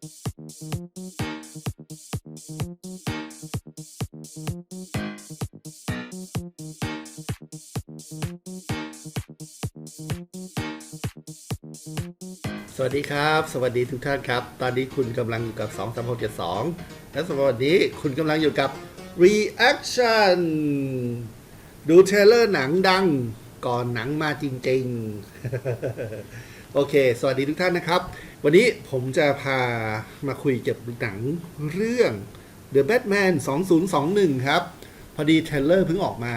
สวัสดีครับ สวัสดีทุกท่านครับ ตอนนี้คุณกำลังอยู่กับ 2 3 6 7 2 และสวันนี้คุณกำลังอยู่กับ Reaction ดูเทเลอร์หนังดังก่อนหนังมาจริง ๆ โอเค สวัสดีทุกท่านนะครับ วันนี้ผมจะพามาคุยเกี่ยวกับหนังเรื่อง The Batman 2021 ครับ พอดีเทรลเลอร์เพิ่งออกมา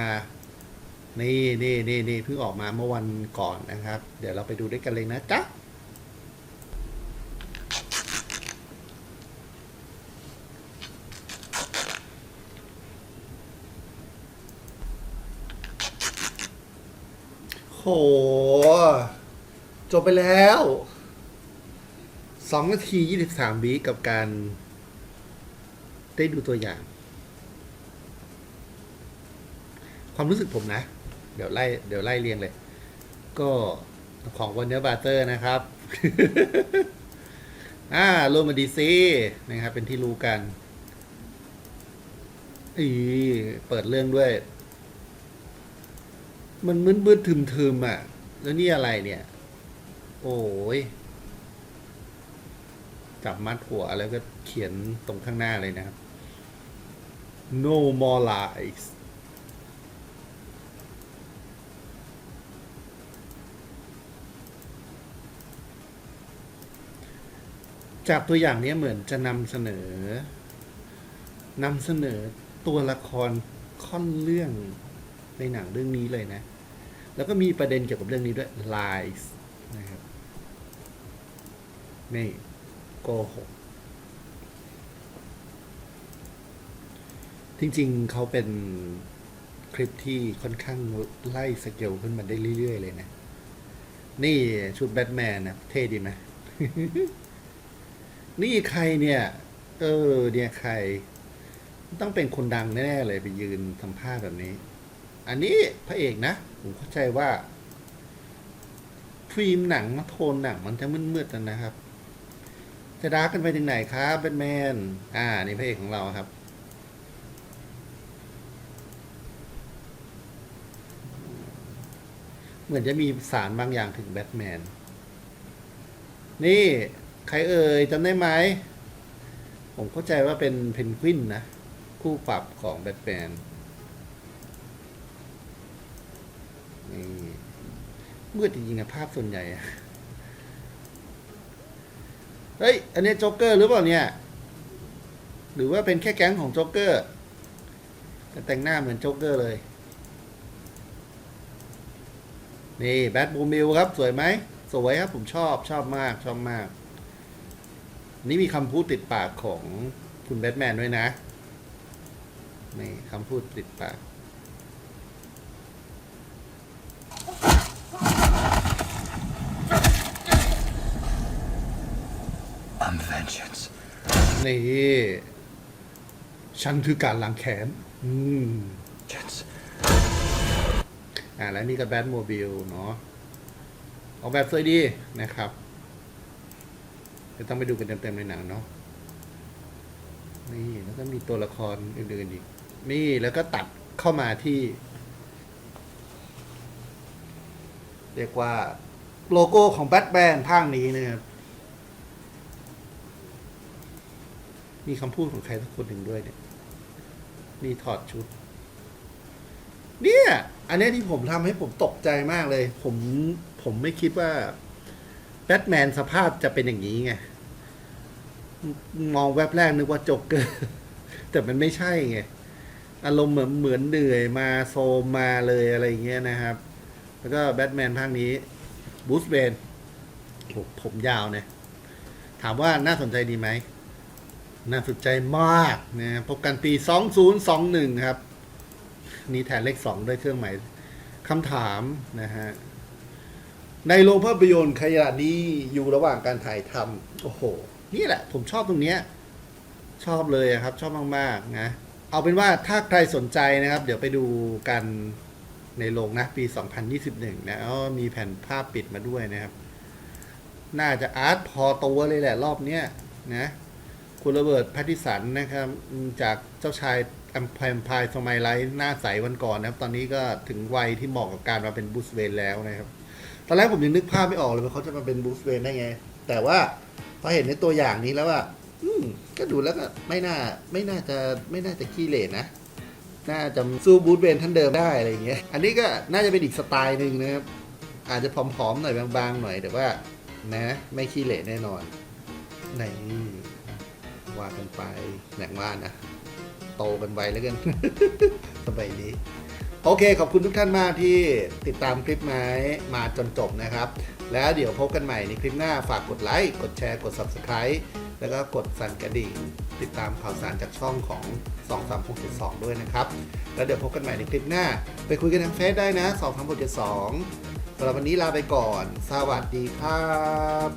นี่นี่นี่นี่เพิ่งออกมาเมื่อวันก่อนนะครับ เดี๋ยวเราไปดูด้วยกันเลยนะจ๊ะโห จบไปแล้วสองนาทียี่สิบสามวิกับการ ได้ดูตัวอย่าง ความรู้สึกผมนะ เดี๋ยวไล่เดี๋ยวไล่เรียงเลย ก็ของวันเนอร์บาเตอร์นะครับ อ่าโรมาดีซีนะครับ เป็นที่รู้กันอีเปิดเรื่องด้วย มันมึนมืดๆทึมๆอะ แล้วนี่อะไรเนี่ย โอ้ยจับมัดหัวแล้วก็เขียนตรงข้างหน้าเลยนะครับ no more lies จากตัวอย่างนี้เหมือนจะนำเสนอนำเสนอตัวละครค่อนเรื่องในหนังเรื่องนี้เลยนะ แล้วก็มีประเด็นเกี่ยวกับเรื่องนี้ด้วย lies นะครับ นี่โกหกจริงๆ เขาเป็นคลิปที่ค่อนข้างไล่สเกลขึ้นมาได้เรื่อยๆ เลยนะ นี่ชุดแบทแมนนะ เท่ดีไหมนี่ใครเนี่ย เออ เนี่ยใคร ต้องเป็นคนดังแน่ๆเลยไปยืนทำผ้าพแบบนี้ อันนี้พระเอกนะ ผมเข้าใจว่า ฟิล์มหนังมาโทนหนังมันจะมืดๆนะครับ จะดาร์กกันไปถึงไหนครับแบทแมน อ่า นี่พระเอกของเราครับ เหมือนจะมีสารบางอย่างถึงแบทแมน นี่ ใครเอ่ยจำได้ไหม ผมเข้าใจว่าเป็นเพนกวินนะ คู่ปรับของแบทแมน นี่มืดจริงๆอะภาพส่วนใหญ่ เฮ้ย อันนี้โจ๊กเกอร์หรือเปล่าเนี่ย หรือว่าเป็นแค่แก๊งของโจ๊กเกอร์ แต่แต่งหน้าเหมือนโจ๊กเกอร์เลย นี่แบทบูมิลครับ สวยไหม สวยครับ ผมชอบชอบมากชอบมาก นี่มีคำพูดติดปากของคุณแบทแมนด้วยนะ นี่คำพูดติดปาก นี่ฉันคือการล้างแค้นอืม Gents. อ่าแล้วนี่ก็แบทโมบิลเนาะออกแบบสวยดีนะครับเดี๋ยวต้องไปดูกันเต็มๆในหนังเนาะนี่แล้วก็มีตัวละครอื่นๆอีก นี่แล้วก็ตัดเข้ามาที่ เรียกว่าโลโก้ของแบทแมนภาคนี้นะครับ มีคำพูดของใครสักคนหนึ่งด้วยเนี่ย มีถอดชุด เนี่ย อันนี้ที่ผมทำให้ผมตกใจมากเลย ผมผมไม่คิดว่าแบทแมนสภาพจะเป็นอย่างนี้ไง มองแวบแรกนึกว่าจ๊กเกอร์แต่มันไม่ใช่ไง อารมณ์เหมือนเหมือนเหนื่อยมาโซมมาเลยอะไรอย่างเงี้ยนะครับ แล้วก็แบทแมนภาคนี้บูสเวนผมยาวเนี่ย ถามว่าน่าสนใจดีไหม น่าสนใจมากนะพบกันปี 2021 ครับ นี่แทนเลข 2 ด้วยเครื่องหมายคำถามนะฮะ ในโรงภาพยนตร์ขณะนี้อยู่ระหว่างการถ่ายทำโอ้โห นี่แหละ ผมชอบตรงเนี้ย ชอบเลยครับ ชอบมาก ๆ นะ เอาเป็นว่าถ้าใครสนใจนะครับ เดี๋ยวไปดูกันในโรงนะ ปี 2021 นะมีแผ่นภาพปิดมาด้วยนะครับ น่าจะอาร์ตพอตัวเลยแหละรอบเนี้ยนะ คุณระเบิดแพทิสันนะครับ จากเจ้าชายแอมพมพายสมัยไลท์หน้าใสวันก่อนนะครับ ตอนนี้ก็ถึงวัยที่เหมาะกับการมาเป็นบูสเวนแล้วนะครับ ตอนแรกผมยังนึกภาพไม่ออกเลยว่าเขาจะมาเป็นบูสเวนได้ไง แต่ว่าพอเห็นในตัวอย่างนี้แล้วว่าอืมก็ดูแล้วก็ไม่น่าไม่น่าจะไม่น่าจะขี้เหร่นะ น่าจะสู้บูสเวนท่านเดิมได้อะไรอย่างเงี้ย อันนี้ก็น่าจะเป็นอีกสไตล์หนึ่งนะครับ อาจจะผอมๆหน่อยบางๆหน่อยแต่ว่า นะ ไม่ขี้เหร่แน่นอนไหน ว่ากันไปแหนงว่านะ โตกันไวแล้วกันสบายดีโอเค ขอบคุณทุกท่านมากที่ติดตามคลิปไม้มาจนจบนะครับ แล้วเดี๋ยวพบกันใหม่ในคลิปหน้าฝากกดไลค์กดแชร์กด Subscribe แล้วก็กดสั่นกระดิ่ง ติดตามข่าวสารจากช่องของ 23672 ด้วยนะครับ แล้วเดี๋ยวพบกันใหม่ในคลิปหน้า ไปคุยกันทางเฟซได้นะ 23672สำหรับวันนี้ลาไปก่อน สวัสดีครับ